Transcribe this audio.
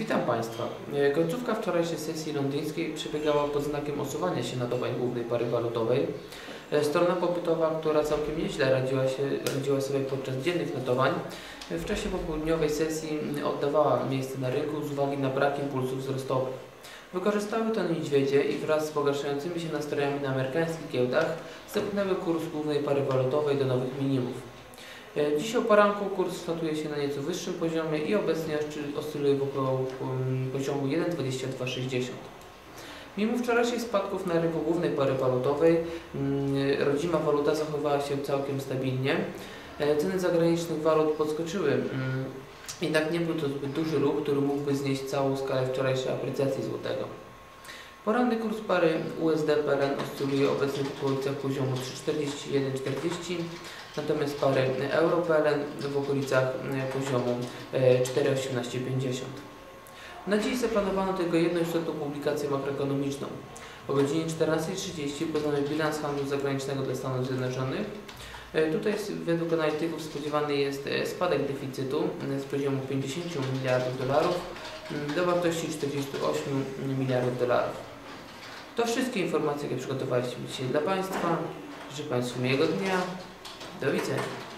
Witam Państwa. E, Końcówka wczorajszej sesji londyńskiej przebiegała pod znakiem osuwania się nadawań głównej pary walutowej. E, Strona popytowa, która całkiem nieźle radziła, się, radziła sobie podczas dziennych notowań, e, w czasie popołudniowej sesji oddawała miejsce na rynku z uwagi na brak impulsów wzrostowych. Wykorzystały to niedźwiedzie i wraz z pogarszającymi się nastrojami na amerykańskich giełdach zepchnęły kurs głównej pary walutowej do nowych minimów. E, Dziś o poranku kurs notuje się na nieco wyższym poziomie i obecnie oscy- oscyluje wokół um, poziomu 1,2260. Mimo wczorajszych spadków na rynku głównej pary walutowej, mm, rodzima waluta zachowała się całkiem stabilnie. E, Ceny zagranicznych walut podskoczyły, mm, jednak nie był to zbyt duży ruch, który mógłby znieść całą skalę wczorajszej aprecjacji złotego. Poranny kurs pary USD-PLN oscyluje obecnie w okolicach poziomu 3,4140, natomiast pary euro-PLN w okolicach e, poziomu e, 4,1850. Na dziś zaplanowano tylko jedną istotną publikację makroekonomiczną. O godzinie 14.30 poznamy bilans handlu zagranicznego dla Stanów Zjednoczonych. E, Tutaj według analityków spodziewany jest e, spadek deficytu e, z poziomu 50 miliardów dolarów m, do wartości 48 miliardów dolarów. To wszystkie informacje, jakie przygotowaliśmy dzisiaj dla Państwa. Życzę Państwu miłego dnia. Do widzenia.